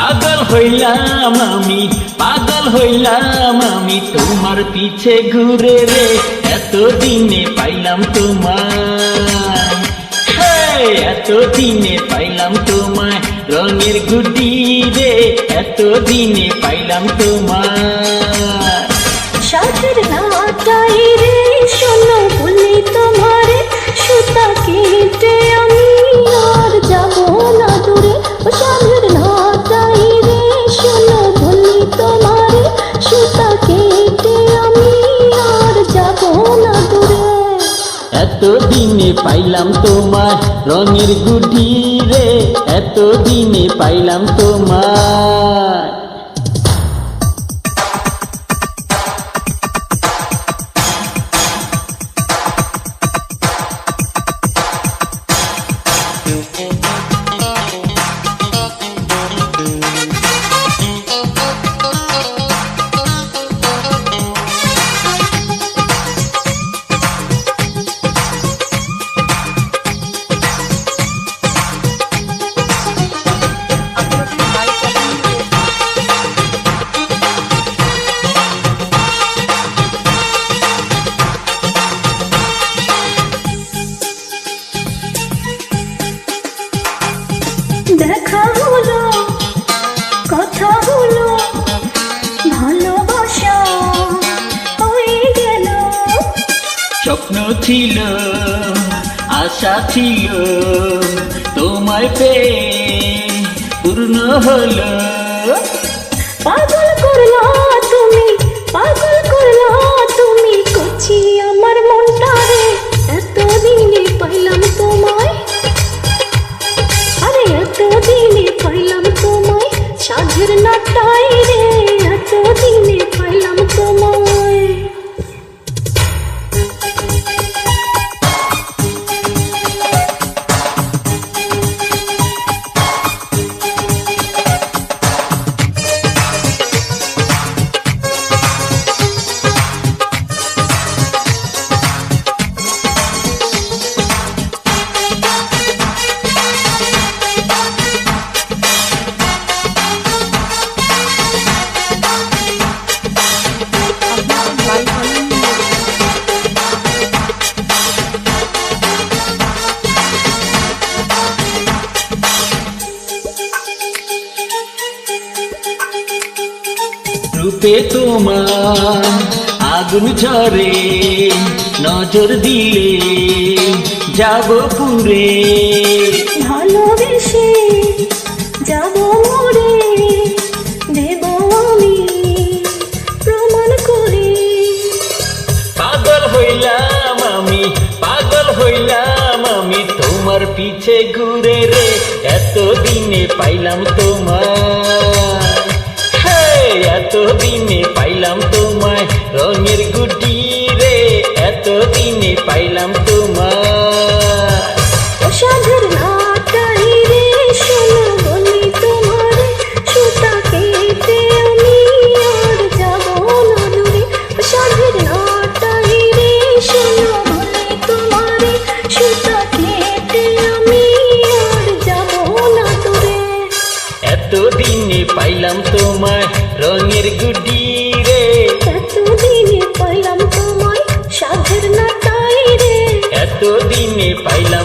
পাগল হইলাম আমি পাগল হইলাম আমি। তোমার পিছে ঘুরে রে এতদিনে পাইলাম তোমায়। হে, এতদিনে পাইলাম তোমায় রঙের গুটি রে এতদিনে পাইলাম তোমায়। সাথের নাটাই এতদিনে পাইলাম তোমার রঙের গুটি রে এত দিনে পাইলাম তোমার। হলো কথা হলো ভালোবাসা হয়ে গেল। স্বপ্ন ছিল আশা ছিল তোমায় পেয়ে পূর্ণ হলো। পাগল করলা রূপে তোমার আগুন ঝরে নজর দিলে যাব পুরে। ভালোবেসে যাব মরে দেব আমি প্রমাণ করে। পাগল হইলাম আমি পাগল হইলাম আমি তোমার পিছে ঘুরে রে এতদিনে পাইলাম তোমায় হে, এতদিনে পাইলাম তোমায় রঙের গুটি রে এতদিনে পাইলাম তোমায়। এতদিনে পাইলাম তোমায় রঙের গুটি রে এতদিনে পাইলাম তোমায় সাধের নাটাই রে এতদিনে পাইলাম